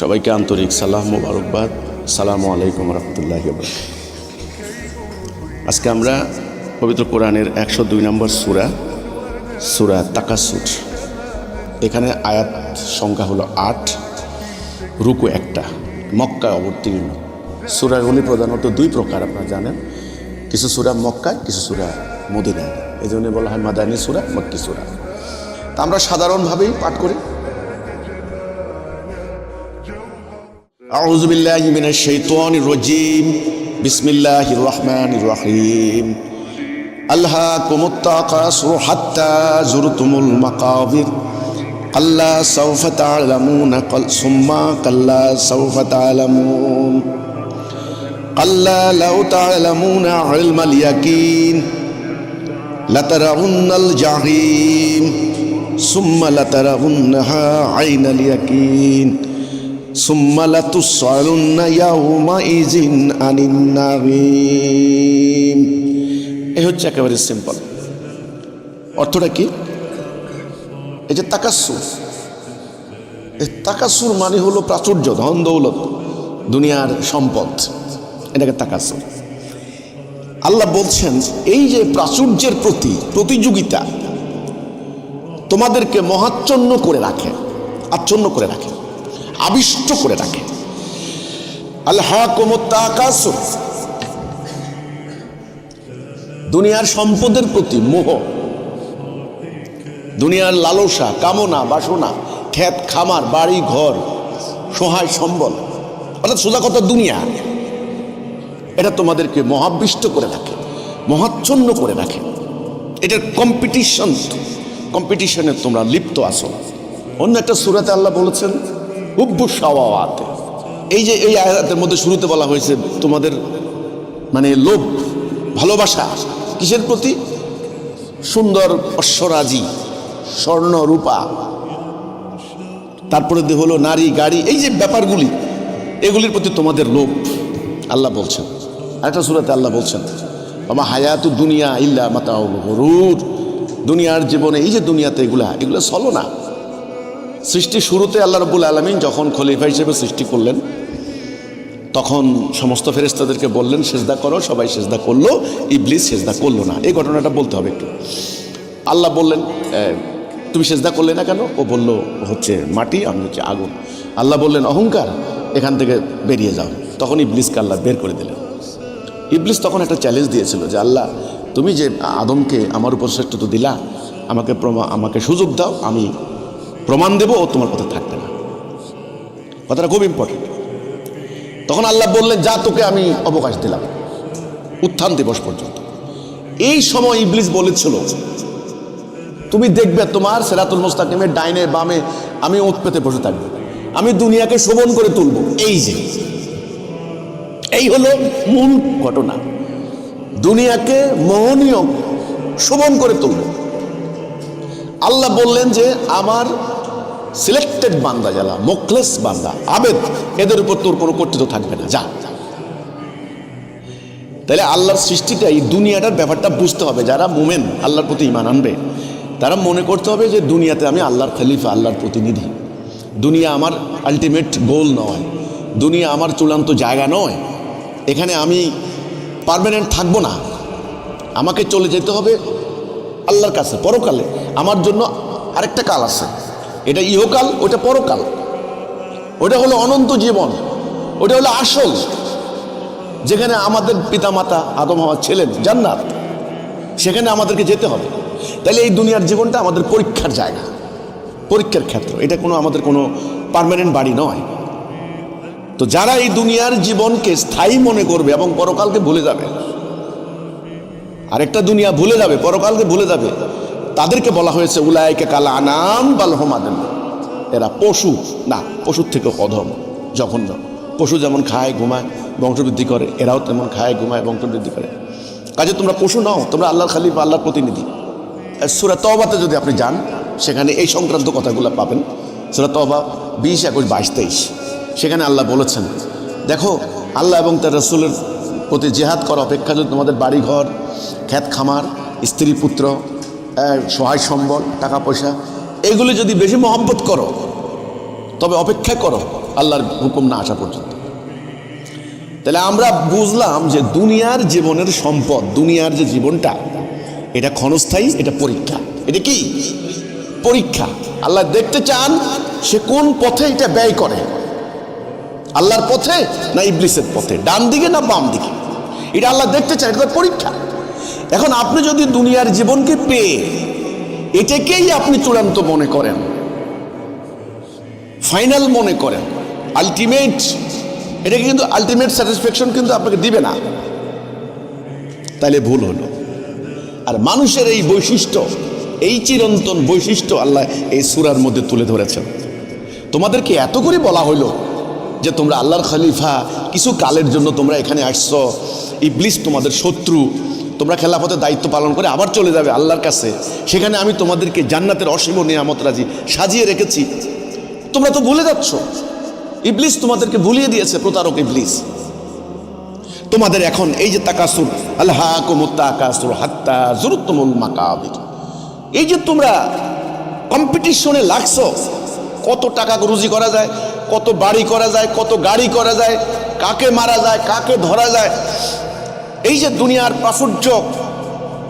সবাইকে আন্তরিক সালাম মোবারকবাদ। সালাম আলাইকুম রহমতুল্লাহ আজকে আমরা পবিত্র কোরআনের একশো দুই নম্বর সুরা সুরা তাকাসুর এখানে আয়াত সংখ্যা হলো আট, রুকু একটা, মক্কায় অবতীর্ণ। সুরাগুলি প্রধানত দুই প্রকার, আপনারা জানেন। কিছু সুরা মক্কায়, কিছু সুরা মদিনায়। এই জন্য বলা হয় মাদানী সুরা, মক্কি সুরা। তা আমরা সাধারণভাবেই পাঠ করি। আউজুবিল্লাহ মিনাশ শৈতন রজিম। বিসমিল্লাহ রহমান রহিম। আল্লাহ কুমুত্তাকাসু হাত্তা জুরতুমুল মাকাবির। আল্লাহ সাউফা কাল, সুম্মা কাল্লা সাউফা তালামুন। কাল্লা লাউ তালামুন ইলমাল ইয়াকিন। লাতারাউন্নাল জাহিম। সুম্মালা সুম্মালা এই হচ্ছে একেবারে সিম্পল। অর্থটা কি? এই যে তাকাসুর এই তাকাসুর মানে হলো প্রাচুর্য, ধন দৌলত, দুনিয়ার সম্পদ। এটাকে তাকাসুর আল্লাহ বলছেন, এই যে প্রাচুর্যের প্রতি, প্রতিযোগিতা তোমাদেরকে মহাচ্ছন্ন করে রাখে, আচ্ছন্ন করে রাখে, আবিষ্ট করে রাখে। আল্লাহ দুনিয়ার সম্পদের প্রতি মোহ, দুনিয়ার লালসা, কামনা, বাসনা, ক্ষেত, খামার, বাড়ি, ঘর, সহায় সম্বল, অর্থাৎ সোজা কথা দুনিয়া। এটা তোমাদেরকে মহাবিষ্ট করে রাখে, মহাচ্ছন্ন করে রাখে। এটার কম্পিটিশন কম্পিটিশনে তোমরা লিপ্ত আসো অন্য একটা সুরাতে আল্লাহ বলেছেন, হুব্বু সাওয়াতে এই যে এই আয়াতের মধ্যে শুরুতে বলা হয়েছে তোমাদের মানে লোভ, ভালোবাসা, কিসের প্রতি? সুন্দর অশ্বরাজি, স্বর্ণ রূপা। তারপরে হলো নারী, গাড়ি, এই যে ব্যাপারগুলি, এগুলির প্রতি তোমাদের লোভ, আল্লাহ বলছেন। আরেকটা সুরাতে আল্লাহ বলছেন আমার হায়াতু দুনিয়া ইল্লা মাতাউল গরুর। দুনিয়ার জীবনে, এই যে দুনিয়াতে এগুলা, এগুলো চলো না। সৃষ্টি শুরুতে আল্লাহ রবুল আলমিন যখন খলিফা হিসেবে সৃষ্টি করলেন, তখন সমস্ত ফেরেস্তাদেরকে বললেন, সেজদা করো, সবাই সেজদা করল, ইবলিস সেজদা করল না। এই ঘটনাটা বলতে হবে একটু। আল্লাহ বললেন তুমি সেজদা করলে না কেন? ও বলল, হচ্ছে মাটি, আমি হচ্ছে আগুন। আল্লাহ বললেন, অহংকার, এখান থেকে বেরিয়ে যাও। তখন ইবলিসকে আল্লাহ বের করে দিলেন। ইবলিস তখন একটা চ্যালেঞ্জ দিয়েছিল যে, আল্লাহ তুমি যে আদমকে আমার উপর শ্রেষ্ঠত্ব দিলা, আমাকে আমাকে সুযোগ দাও, আমি প্রমাণ দেব ও তোমার কথা থাকবে না। কথাটা খুব ইম্পর্টেন্ট তখন আল্লাহ বললেন, যা তোকে আমি অবকাশ দিলাম। উত্থান দিবস পর্যন্ত। এই সময় ইবলিস বলেছিল, তুমি দেখবে তোমার সেরাতুল মোস্তাকিমের ডাইনে, বামে, আমি ওত পেতে বসে থাকব। আমি দুনিয়াকে শোভন করে তুলবো। এই যে, এই হলো মূল ঘটনা। দুনিয়াকে মোহনীয়, শোভন করে তুলব আল্লাহ বললেন যে, আমার সিলেক্টেড বান্দা যারা মোকলেস বান্দা, আবেদ, এদের উপর তোর কোনো কর্তৃত্ব থাকবে না, যা। তাহলে আল্লাহর সৃষ্টিটা, এই দুনিয়াটার ব্যাপারটা বুঝতে হবে, যারা মোমেন, আল্লাহর প্রতি ইমান আনবে, তারা মনে করতে হবে যে, দুনিয়াতে আমি আল্লাহর খলিফা, আল্লাহর প্রতিনিধি। দুনিয়া আমার আলটিমেট গোল নয়, দুনিয়া আমার চূড়ান্ত জায়গা নয়। এখানে আমি পার্মানেন্ট থাকব না। আমাকে চলে যেতে হবে আল্লাহর কাছে, পরকালে। আমার জন্য আরেকটা কাল আছে। এটা ইহকাল, ওটা পরকাল। ওটা হলো অনন্ত জীবন। ওটা হলো আসল। যেখানে আমাদের পিতামাতা, আদম, হওয়া ছিলেন জান্নাত। সেখানে আমাদেরকে যেতে হবে। তাহলে এই দুনিয়ার জীবনটা আমাদের পরীক্ষার জায়গা, পরীক্ষার ক্ষেত্র। এটা কোনো আমাদের কোনো পার্মানেন্ট বাড়ি নয়। তো যারা এই দুনিয়ার জীবনকে স্থায়ী মনে করবে এবং পরকালকে ভুলে যাবে, আরেকটা দুনিয়া ভুলে যাবে, পরকালকে ভুলে যাবে, তাদেরকে বলা হয়েছে উলায়কে কালা আনাম বাল হোমাদেন। এরা পশু, না, পশুর থেকে অধম, জঘন্য। পশু যেমন খায়, ঘুমায় বংশবৃদ্ধি করে, এরাও তেমন খায়, ঘুমায় বংশবৃদ্ধি করে। কাজে তোমরা পশু নও, তোমরা আল্লাহর খালিফা, আল্লাহর প্রতিনিধি। সুরা তবাতে যদি আপনি যান, সেখানে এই সংক্রান্ত কথাগুলো পাবেন। সুরা তবা বিশ, একুশ, বাইশ, তেইশ। সেখানে আল্লাহ বলেছেন, দেখো, আল্লাহ এবং তার রসুলের প্রতি জেহাদ করা অপেক্ষা যদি তোমাদের বাড়িঘর খ্যাত খামার, স্ত্রী পুত্র সহায় সম্বল, টাকা পয়সা, এগুলি যদি বেশি মহব্বত করো, তবে অপেক্ষা করো, আল্লাহর হুকুম না আসা পর্যন্ত। তাহলে আমরা বুঝলাম যে দুনিয়ার জীবনের সম্পদ, দুনিয়ার যে জীবনটা, এটা ক্ষণস্থায়ী, এটা পরীক্ষা। এটা কি? পরীক্ষা। আল্লাহ দেখতে চান সে কোন পথে এটা ব্যয় করে। আল্লাহর পথে না ইবলিসের পথে? ডান দিকে না বাম দিকে? এটা আল্লাহ দেখতে চান এটা পরীক্ষা। এখন আপনি যদি দুনিয়ার জীবনকে পেয়ে এটাকেই আপনি চূড়ান্ত মনে করেন, ফাইনাল মনে করেন আলটিমেট এটাকে কিন্তু আলটিমেট স্যাটিসফ্যাকশন কিন্তু আপনাকে দিবে না। তাহলে ভুল হলো। আর মানুষের এই বৈশিষ্ট্য, এই চিরন্তন বৈশিষ্ট্য আল্লাহ এই সুরার মধ্যে তুলে ধরেছেন। তোমাদেরকে এত করে বলা হইল যে তোমরা আল্লাহর খলিফা, কিছু কালের জন্য তোমরা এখানে আসছো। ইবলিস তোমাদের শত্রু, তোমরা খেলাফতের দায়িত্ব পালন করে আবার চলে যাবে আল্লাহর কাছে। সেখানে আমি তোমাদেরকে জান্নাতের অসীম নিয়ামত রাজি সাজিয়ে রেখেছি। তোমরা তো ভুলে যাচ্ছ। ইবলিস তোমাদেরকে ভুলিয়ে দিয়েছে, প্রতারক ইবলিস। তোমাদের এখন এই যে তাকাসুর আল্লাহ হাত্তা জুরুত্তমুল মাকাবির। এই যে তোমরা কম্পিটিশনে লাগছ, কত টাকা রুজি করা যায় কত বাড়ি করা যায়, কত গাড়ি করা যায়, কাকে মারা যায়, কাকে ধরা যায়। এই যে দুনিয়ার প্রাচুর্য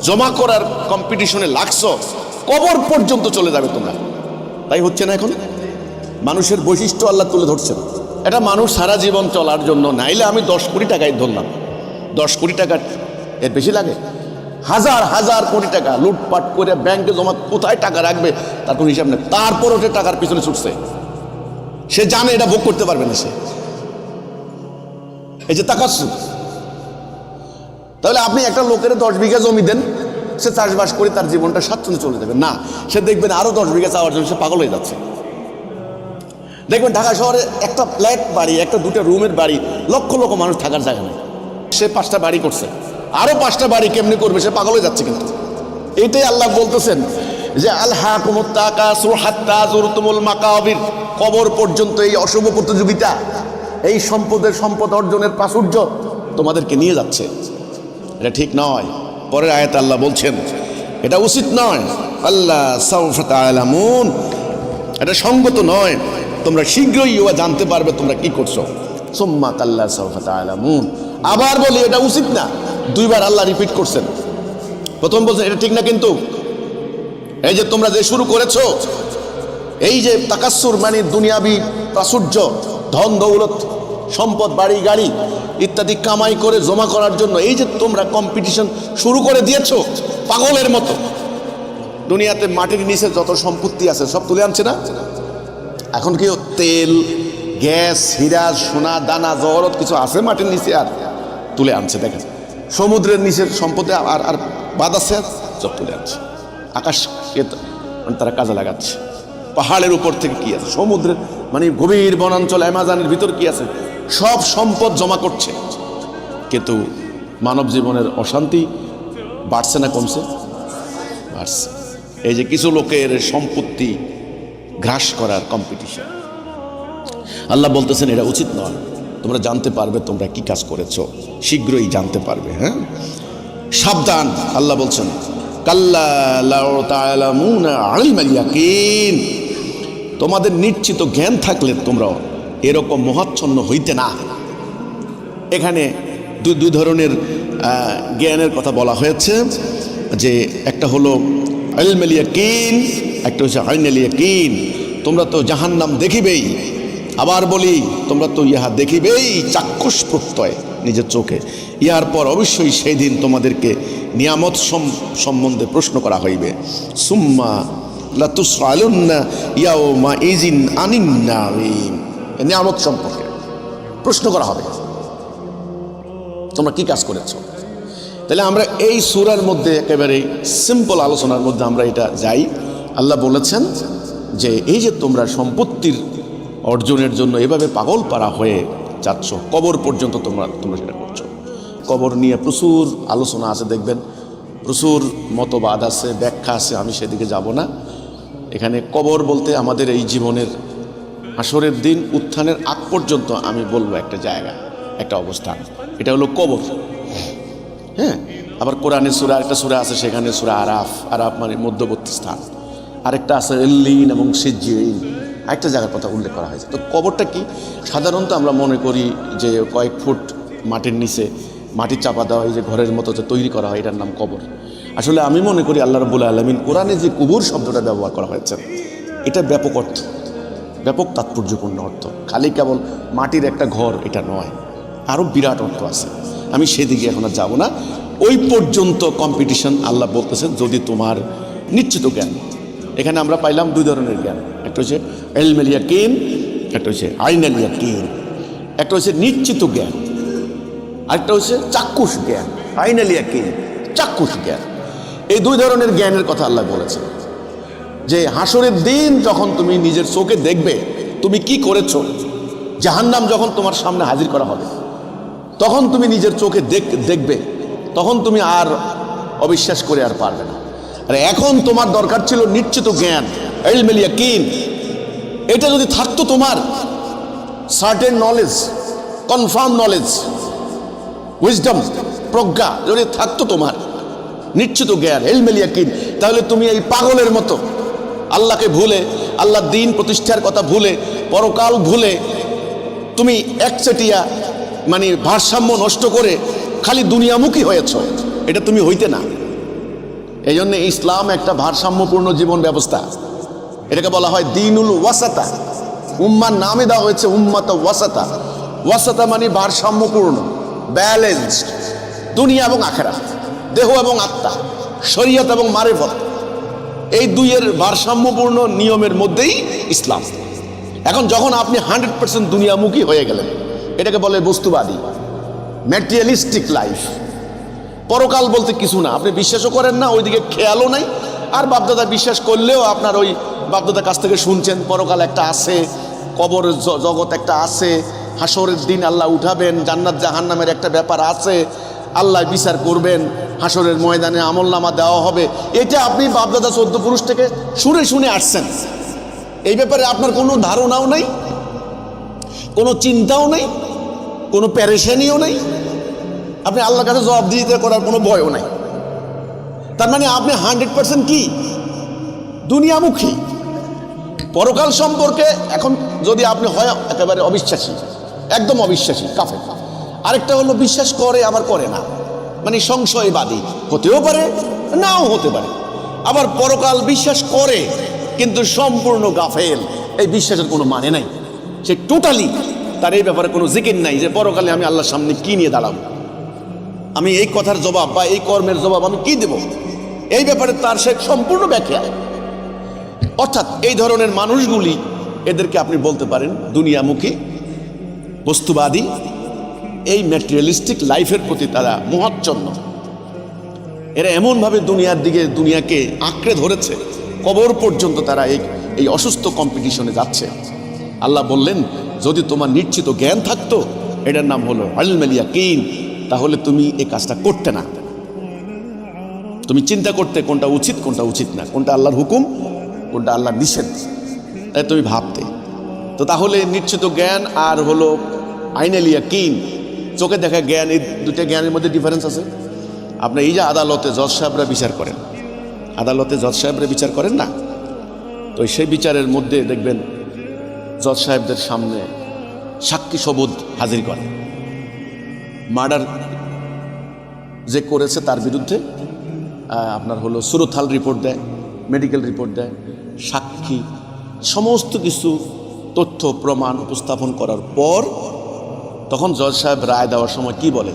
জমা করার কম্পিটিশনে লাগছো, কবর পর্যন্ত চলে যাবে তোমরা। তাই হচ্ছে না এখন? মানুষের বৈশিষ্ট্য আল্লাহ তুলে ধরছেন। এটা মানুষ সারা জীবন চলার জন্য, নাইলে আমি দশ কোটি টাকায় ধরলাম। দশ কোটি টাকা এর বেশি লাগে? হাজার হাজার কোটি টাকা লুটপাট করে ব্যাংকে জমা কোথায় টাকা রাখবে তার কোনো হিসাব নেই। তারপর ওঠে টাকার পিছনে ছুটছে। সে জানে এটা ভোগ করতে পারবে না সে। এই যে তাকাচ্ছু তাহলে আপনি একটা লোকের দশ বিঘা জমি দেন, সে চাষবাস করে তার জীবনটা স্বাচ্ছন্দ্য চলে যাবে। না, সে দেখবেন আরও দশ বিঘা চাওয়ার জন্য সে পাগল হয়ে যাচ্ছে। দেখবেন ঢাকা শহরে একটা ফ্ল্যাট বাড়ি, একটা দুটো রুমের বাড়ি, লক্ষ লক্ষ মানুষ থাকার জায়গা নেই। সে পাঁচটা বাড়ি করছে। আরও পাঁচটা বাড়ি কেমনি করবে সে পাগল হয়ে যাচ্ছে কিন্তু। এটাই আল্লাহ বলতেছেন যে আল্লাহ মাকাবির, কবর পর্যন্ত এই অশুভ প্রতিযোগিতা, এই সম্পদের সম্পদ অর্জনের প্রাচুর্য তোমাদেরকে নিয়ে যাচ্ছে। এটা ঠিক নয়। পরের আয়াত আল্লাহ বলছেন, এটা উচিত নয়। আল্লাহ সাউফাত আলামুন এটা সঙ্গত নয়। তোমরা শীঘ্রই ইয়া জানতে পারবে তোমরা কি করছ। সোম্মা কাল্লা সাউফাত আলামুন আবার বলি, এটা উচিত না। দুইবার আল্লাহ রিপিট করছেন। প্রথম বলছেন, এটা ঠিক না কিন্তু? এই যে তোমরা যে শুরু করেছ, এই যে তাকাসুর মানে দুনিয়াবি প্রাচুর্য, ধন, দৌলত, সম্পদ, বাড়ি, গাড়ি ইত্যাদি কামাই করে জমা করার জন্য, এই যে তোমরা কম্পিটিশন শুরু করে দিয়েছ পাগলের মতো। দুনিয়াতে মাটির নিচে যত সম্পত্তি আছে, সব তুলে আনছে না? এখন কি তেল, গ্যাস, হীরা, সোনা, দানা, জহরত কিছু আছে মাটির নিচে আর তুলে আনছে দেখেন সমুদ্রের নিচের সম্পদে আর আর বাদ আছে সব তুলে আনছে। আকাশ মানে তারা কাজে লাগাচ্ছে। পাহাড়ের উপর থেকে কি আছে? সমুদ্রের মানে গভীর বনাঞ্চল, অ্যামাজনের ভিতর কি আছে? সব সম্পদ জমা করছে। কিন্তু মানব জীবনের অশান্তি বাড়ছে না কমছে? বাড়ছে। এই যে কিছু লোকের সম্পত্তি গ্রাস করার কম্পিটিশন আল্লাহ বলতেছেন, এটা উচিত নয়। তোমরা জানতে পারবে তোমরা কি কাজ করেছ। শীঘ্রই জানতে পারবে। হ্যাঁ? সাবধান, আল্লাহ বলছেন। কাল্লা লাউ তা'লামুনা ইলমাল ইয়াকিন। তোমাদের নিশ্চিত জ্ঞান থাকলে তোমরা এরকম মহাচ্ছন্ন হইতে না। এখানে দুই ধরনের জ্ঞানের কথা বলা হয়েছে, যে একটা হলো আলমেলিয়াকিন একটা হচ্ছে আইনালিয়াকিন তোমরা তো জাহান্নাম দেখিবেই। আবার বলি, তোমরা তো ইহা দেখিবেই চাক্ষুষ প্রত্যয় নিজের চোখে। ইহার পর অবশ্যই সেই দিন তোমাদেরকে নিয়ামত সম- সম্বন্ধে প্রশ্ন করা হইবে। সুম্মা এই নিয়ামত সম্পর্কে প্রশ্ন করা হবে। তোমরা কি কাজ করেছ? তাহলে আমরা এই সুরার মধ্যে একেবারে সিম্পল আলোচনার মধ্যে আমরা এটা যাই। আল্লাহ বলেছেন যে, এই যে তোমরা সম্পত্তির অর্জনের জন্য এভাবে পাগল পারা হয়ে যাচ্ছ। কবর পর্যন্ত তোমরা তোমরা সেটা করছ। কবর নিয়ে প্রচুর আলোচনা আছে, দেখবেন। প্রচুর মতবাদ আছে, ব্যাখ্যা আছে, আমি সেদিকে যাব না। এখানে কবর বলতে আমাদের এই জীবনের আসরের দিন, উত্থানের আগ পর্যন্ত আমি বলব একটা জায়গা, একটা অবস্থান। এটা হলো কবর। হ্যাঁ? আবার কোরআনের সুরা একটা সুরা আছে, সেখানে সুরা আরাফ। আরাফ মানে মধ্যবর্তী স্থান। আরেকটা আছে এল্লিন এবং সিজিন একটা জায়গার কথা উল্লেখ করা হয়েছে। তো কবরটা কি? সাধারণত আমরা মনে করি যে কয়েক ফুট মাটির নিচে মাটির চাপা দেওয়া এই যে ঘরের মতো যে তৈরি করা হয়, এটার নাম কবর। আসলে আমি মনে করি আল্লাহ রবুল্লা আলমিন কোরআনে যে কুবুর শব্দটা ব্যবহার করা হয়েছে, এটা ব্যাপক অর্থ, ব্যাপক তাৎপর্যপূর্ণ অর্থ। খালি কেবল মাটির একটা ঘর, এটা নয় আরও বিরাট অর্থ আছে। আমি সেদিকে এখন আর যাব না। ওই পর্যন্ত কম্পিটিশন আল্লাহ বলতেছেন, যদি তোমার নিশ্চিত জ্ঞান এখানে আমরা পাইলাম দুই ধরনের জ্ঞান। একটা হচ্ছে এলমেলিয়া কেন একটা হচ্ছে আইনালিয়া কেন একটা হচ্ছে নিশ্চিত জ্ঞান, আরেকটা হচ্ছে চাক্ষুষ জ্ঞান আইনালিয়া কেন চাক্ষুষ জ্ঞান। এই দুই ধরনের জ্ঞানের কথা আল্লাহ বলেছেন যে হাসরের দিন যখন তুমি নিজের চোখে দেখবে, তুমি কি করেছ? জাহান্নাম যখন তোমার সামনে হাজির করা হবে, তখন তুমি নিজের চোখে দেখ, দেখবে, তখন তুমি আর অবিশ্বাস করে আর পারবে না। আর এখন তোমার দরকার ছিল নিশ্চিত জ্ঞান এলমেলিয়া কিন এটা যদি থাকতো তোমার certain knowledge confirm knowledge wisdom প্রজ্ঞা যদি থাকতো তোমার, নিশ্চিত জ্ঞান এলমেলিয়া কিন তাহলে তুমি এই পাগলের মতো, আল্লাহকে ভুলে আল্লাহ দিন প্রতিষ্ঠার কথা ভুলে, পরকাল ভুলে, তুমি একচেটিয়া মানে ভারসাম্য নষ্ট করে খালি দুনিয়ামুখী হয়েছ। এটা তুমি হইতে না। এই জন্য ইসলাম একটা ভারসাম্যপূর্ণ জীবন ব্যবস্থা। এটাকে বলা হয় দিনুল ওয়াসাতা। উম্মার নামে দেওয়া হয়েছে উম্মাত ওয়াসাতা। ওয়াসাতা মানে ভারসাম্যপূর্ণ ব্যালেন্সড দুনিয়া এবং আখেরা, দেহ এবং আত্মা, শরীয়ত এবং মারেফত। এই দুইয়ের ভারসাম্যপূর্ণ নিয়মের মধ্যেই ইসলাম। এখন যখন আপনি হান্ড্রেড পার্সেন্ট দুনিয়ামুখী হয়ে গেলেন, এটাকে বলে বস্তুবাদী ম্যাটেরিয়ালিস্টিক লাইফ পরকাল বলতে কিছু না। আপনি বিশ্বাসও করেন না, ওইদিকে খেয়ালও নাই। আর বাপদাদা বিশ্বাস করলেও আপনার ওই বাপদাদার কাছ থেকে শুনছেন, পরকাল একটা আছে, কবর জগৎ একটা আছে, হাসরের দিন আল্লাহ উঠাবেন, জান্নাত জাহান নামের একটা ব্যাপার আছে, আল্লাহ বিচার করবেন, হাসরের ময়দানে আমল নামা দেওয়া হবে। এটা আপনি বাপদাদা চোদ্দ পুরুষ থেকে শুনে শুনে আসছেন। এই ব্যাপারে আপনার কোনো ধারণাও নেই, কোনো চিন্তাও নেই, কোনো প্যারেশানিও নেই। আপনি আল্লাহর কাছে জবাব দিতে করার কোনো ভয়ও নাই। তার মানে আপনি হান্ড্রেড পার্সেন্ট কি? দুনিয়ামুখী। পরকাল সম্পর্কে এখন যদি আপনি হয়, একেবারে অবিশ্বাসী। একদম অবিশ্বাসী কাফে আরেকটা হলো, বিশ্বাস করে, আবার করে না। মানে সংশয়বাদী। হতেও পারে, নাও হতে পারে। আবার পরকাল বিশ্বাস করে, কিন্তু সম্পূর্ণ গাফেল। এই বিশ্বাসের কোনো মানে নাই। সে টোটালি তার এই ব্যাপারে কোনো জিকির নাই যে পরকালে আমি আল্লাহর সামনে কি নিয়ে দাঁড়াবো। আমি এই কথার জবাব বা এই কর্মের জবাব আমি কি দেব? এই ব্যাপারে তার সে সম্পূর্ণ ব্যাখ্যা। অর্থাৎ এই ধরনের মানুষগুলি এদেরকে আপনি বলতে পারেন দুনিয়ামুখী, বস্তুবাদী, এই ম্যাটেরিয়ালিস্টিক লাইফের প্রতি তারা মোহাচ্ছন্ন। এরা এমনভাবে দুনিয়ার দিকে, দুনিয়াকে আঁকড়ে ধরেছে, কবর পর্যন্ত তারা এই এই অসুস্থ কম্পিটিশনে যাচ্ছে। আল্লাহ বললেন, যদি তোমার নিশ্চিত জ্ঞান থাকতো, এটার নাম হলো আলমেলিয়া কিন তাহলে তুমি এই কাজটা করতে না। তুমি চিন্তা করতে কোনটা উচিত কোনটা উচিত না। কোনটা আল্লাহর হুকুম, কোনটা আল্লাহর নিষেধ। তাই তুমি ভাবতে। তো তাহলে নিশ্চিত জ্ঞান আর হলো আইনালিয়া কিন। চোখে দেখা জ্ঞান, এই দুটা জ্ঞানের মধ্যে ডিফারেন্স আছে। আপনি এই যে আদালতে জজ সাহেবরা বিচার করেন। আদালতে জজ সাহেবরা বিচার করেন না? তো সেই বিচারের মধ্যে দেখবেন জজ সাহেবদের সামনে সাক্ষী সবুজ হাজির করে। মার্ডার যে করেছে তার বিরুদ্ধে আপনার হলো সুরথাল রিপোর্ট দেয় মেডিকেল রিপোর্ট দেয়, সাক্ষী, সমস্ত কিছু তথ্য, প্রমাণ উপস্থাপন করার পর তখন জজ সাহেব রায় দেওয়ার সময় কি বলে?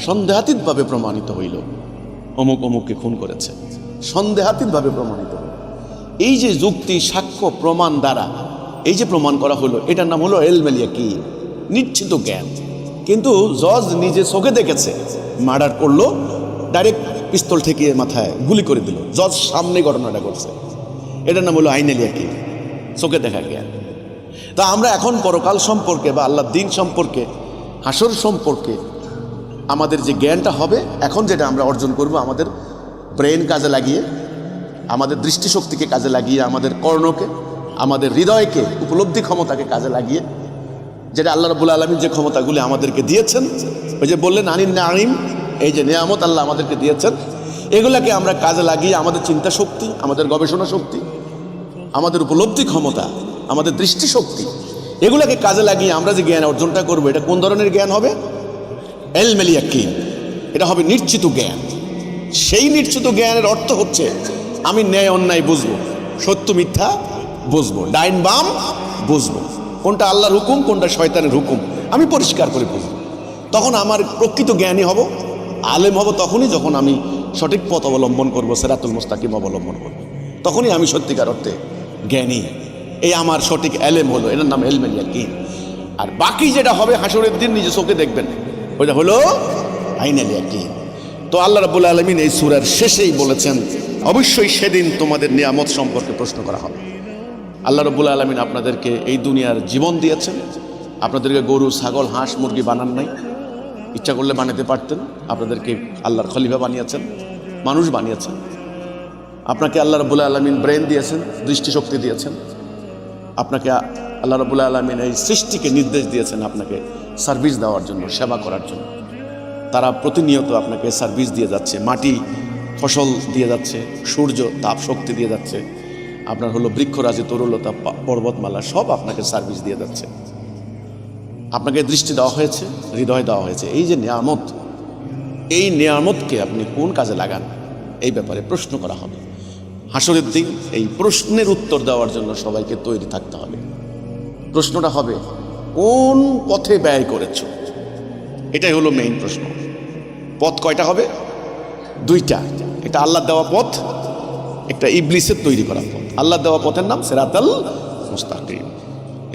সন্দেহাতীতভাবে প্রমাণিত হইল। অমুক অমুককে খুন করেছে। সন্দেহাতীতভাবে প্রমাণিত হইল। এই যে যুক্তি, সাক্ষ্য, প্রমাণ দ্বারা এই যে প্রমাণ করা হলো, এটার নাম হলো এলমেলিয়া কি? নিশ্চিত জ্ঞান। কিন্তু জজ নিজে চোখে দেখেছে। মার্ডার করল, ডাইরেক্ট পিস্তল ঠেকিয়ে মাথায় গুলি করে দিল। জজ সামনে ঘটনাটা করছে এটার নাম হলো আইনেলিয়া কি চোখে দেখা জ্ঞান। তা আমরা এখন পরকাল সম্পর্কে বা আল্লাহ দিন সম্পর্কে, হাসর সম্পর্কে, আমাদের যে জ্ঞানটা হবে, এখন যেটা আমরা অর্জন করব, আমাদের ব্রেন কাজে লাগিয়ে, আমাদের দৃষ্টিশক্তিকে কাজে লাগিয়ে, আমাদের কর্ণকে, আমাদের হৃদয়কে, উপলব্ধি ক্ষমতাকে কাজে লাগিয়ে যেটা আল্লাহ রবুল আলমীর যে ক্ষমতাগুলি আমাদেরকে দিয়েছেন, ওই যে বললেন, আনিন নাইম এই যে নিয়ামত আল্লাহ আমাদেরকে দিয়েছেন, এগুলাকে আমরা কাজে লাগিয়ে আমাদের চিন্তা শক্তি, আমাদের গবেষণা শক্তি, আমাদের উপলব্ধি ক্ষমতা, আমাদের দৃষ্টিশক্তি এগুলাকে কাজে লাগিয়ে আমরা যে জ্ঞান অর্জনটা করব, এটা কোন ধরনের জ্ঞান হবে? এলমেলিয়া কি এটা হবে নিশ্চিত জ্ঞান। সেই নিশ্চিত জ্ঞানের অর্থ হচ্ছে, আমি ন্যায় অন্যায় বুঝব, সত্য মিথ্যা বুঝব, ডাইন বাম বুঝব। কোনটা আল্লাহর হুকুম, কোনটা শয়তানের হুকুম? আমি পরিষ্কার করে বুঝব তখন আমার প্রকৃত জ্ঞানী হব, আলেম হব তখনই যখন আমি সঠিক পথ অবলম্বন করব, সেরাতুল মুস্তাকিম অবলম্বন করব। তখনই আমি সত্যিকার অর্থে জ্ঞানী। এই আমার সঠিক এলেম হলো, এটার নাম এলমেন কি আর বাকি যেটা হবে হাসরের দিন নিজে চোখে দেখবেন। ওইটা হলো আইনাল ইয়াকিন। তো আল্লাহ রাবুল আলমিন এই সুরার শেষেই বলেছেন, অবশ্যই সেদিন তোমাদের নিয়ামত সম্পর্কে প্রশ্ন করা হবে। আল্লাহ রবুল আলমিন আপনাদেরকে এই দুনিয়ার জীবন দিয়েছেন। আপনাদেরকে গরু, ছাগল, হাঁস, মুরগি বানান নাই। ইচ্ছা করলে বানাতে পারতেন। আপনাদেরকে আল্লাহর খলিফা বানিয়েছেন, মানুষ বানিয়েছেন। আপনাকে আল্লাহ রবুল্লা আলমিন ব্রেন দিয়েছেন, দৃষ্টিশক্তি দিয়েছেন। আপনাকে আল্লাহ রবুল্লা আলমিন এই সৃষ্টিকে নির্দেশ দিয়েছেন আপনাকে সার্ভিস দেওয়ার জন্য, সেবা করার জন্য। তারা প্রতিনিয়ত আপনাকে সার্ভিস দিয়ে যাচ্ছে। মাটি, ফসল দিয়ে যাচ্ছে, সূর্য, তাপ শক্তি দিয়ে যাচ্ছে। আপনার হলো বৃক্ষরাজি, তরুলতা পর্বতমালা, সব আপনাকে সার্ভিস দিয়ে যাচ্ছে। আপনাকে দৃষ্টি দেওয়া হয়েছে, হৃদয় দেওয়া হয়েছে। এই যে নিয়ামত, এই নিয়ামতকে আপনি কোন কাজে লাগান? এই ব্যাপারে প্রশ্ন করা হবে। হাসরের দিন এই প্রশ্নের উত্তর দেওয়ার জন্য সবাইকে তৈরি থাকতে হবে। প্রশ্নটা হবে, কোন পথে ব্যয় করেছ? এটাই হলো মেইন প্রশ্ন। পথ কয়টা হবে? দুইটা। এটা আল্লাহ দেওয়া পথ, একটা ইবলিসের তৈরি করা পথ। আল্লাহ দেওয়া পথের নাম সেরাতাল মুস্তাকিম।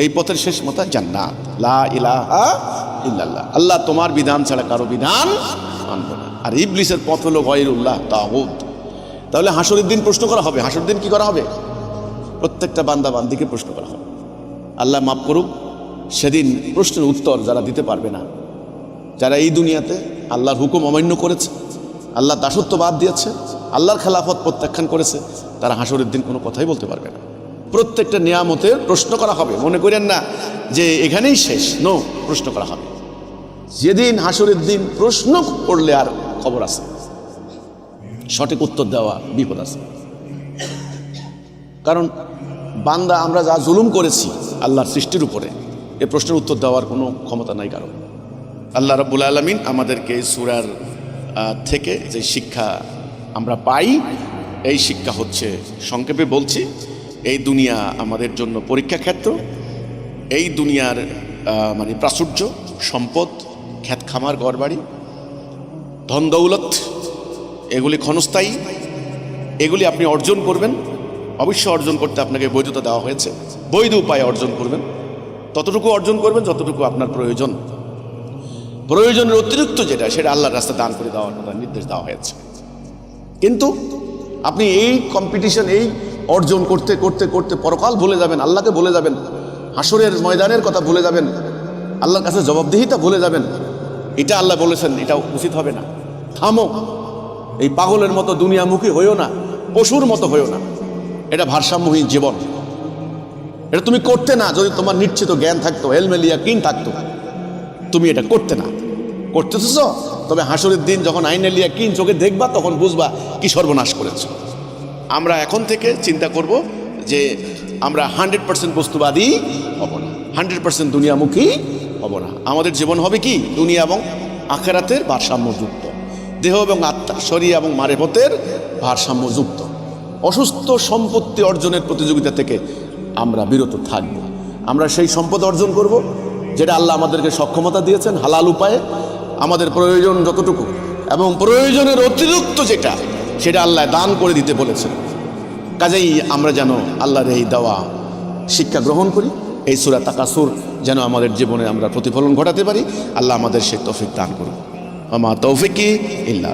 এই পথের শেষ মতো জান্নাত। লা ইল্লাল্লাহ। আল্লাহ তোমার বিধান ছাড়া কারও বিধান মানব না। আর ইবলিসের পথ হলো গয়রুল্লাহ তাহুদ তাহলে হাসরের দিন প্রশ্ন করা হবে। হাসর দিন কি করা হবে? প্রত্যেকটা বান্দা বান্দিকে প্রশ্ন করা হবে। আল্লাহ মাফ করুক, সেদিন প্রশ্নের উত্তর যারা দিতে পারবে না, যারা এই দুনিয়াতে আল্লাহর হুকুম অমান্য করেছে আল্লাহ দাসত্ব বাদ দিয়েছে, আল্লাহর খেলাফত প্রত্যাখ্যান করেছে, তারা হাসরের দিন কোনো কথাই বলতে পারবে না। প্রত্যেকটা নিয়ামতের প্রশ্ন করা হবে। মনে করেন না যে এখানেই শেষ, নো, প্রশ্ন করা হবে। যেদিন হাসরের দিন প্রশ্ন করলে আর খবর আছে। সঠিক উত্তর দেওয়া বিপদ আছে। কারণ বান্দা, আমরা যা জুলুম করেছি আল্লাহর সৃষ্টির উপরে, এ প্রশ্নের উত্তর দেওয়ার কোনো ক্ষমতা নাই কারণ আল্লাহ রাব্বুল আলমিন আমাদেরকে সুরার থেকে যে শিক্ষা আমরা পাই, এই শিক্ষা হচ্ছে সংক্ষেপে বলছি, এই দুনিয়া আমাদের জন্য পরীক্ষা ক্ষেত্র এই দুনিয়ার মানে প্রাচুর্য, সম্পদ খ্যাত খামার গড়বাড়ি ধন দৌলত, এগুলি ক্ষণস্থায়ী, এগুলি আপনি অর্জন করবেন, অবশ্যই অর্জন করতে আপনাকে বৈধতা দেওয়া হয়েছে, বৈধ উপায়ে অর্জন করবেন, ততটুকু অর্জন করবেন, যতটুকু আপনার প্রয়োজন। প্রয়োজনের অতিরিক্ত যেটা, সেটা আল্লাহর রাস্তা দান করে দেওয়ার কথা নির্দেশ দেওয়া হয়েছে। কিন্তু আপনি এই কম্পিটিশন এই অর্জন করতে করতে করতে পরকাল ভুলে যাবেন, আল্লাহকে ভুলে যাবেন হাসরের ময়দানের কথা ভুলে যাবেন, আল্লাহর কাছে জবাবদিহিতা ভুলে যাবেন, এটা আল্লাহ বলেছেন, এটা উচিত হবে না। থামো। এই পাগলের মতো দুনিয়ামুখী হইও না, পশুর মতো হইও না। এটা ভারসাম্যহীন জীবন। এটা তুমি করতে না, যদি তোমার নিশ্চিত জ্ঞান থাকতো এলমেলিয়া কিন থাকতো। তুমি এটা করতে না। করতেছ? তবে হাসরের দিন যখন আইনে লিয়া কিন চোখে দেখবা, তখন বুঝবা কি সর্বনাশ করেছ। আমরা এখন থেকে চিন্তা করব যে আমরা হান্ড্রেড পার্সেন্ট বস্তুবাদী হব না। হান্ড্রেড পার্সেন্ট দুনিয়ামুখী হব না। আমাদের জীবন হবে কি? দুনিয়া এবং আখেরাতের ভারসাম্যযুক্ত। দেহ এবং আত্মা, শরীর এবং মারেফতের ভারসাম্যযুক্ত। অসুস্থ সম্পত্তি অর্জনের প্রতিযোগিতা থেকে আমরা বিরত থাকব। আমরা সেই সম্পদ অর্জন করব। যেটা আল্লাহ আমাদেরকে সক্ষমতা দিয়েছেন, হালাল উপায়ে, আমাদের প্রয়োজন যতটুকু। এবং প্রয়োজনের অতিরিক্ত যেটা, সেটা আল্লাহ দান করে দিতে বলেছেন। কাজেই আমরা যেন আল্লাহর এই দেওয়া শিক্ষা গ্রহণ করি, এই সুরা তাকাসুর যেন আমাদের জীবনে আমরা প্রতিফলন ঘটাতে পারি। আল্লাহ আমাদের সে তৌফিক দান করুন আমা তৌফিকি ইল্লা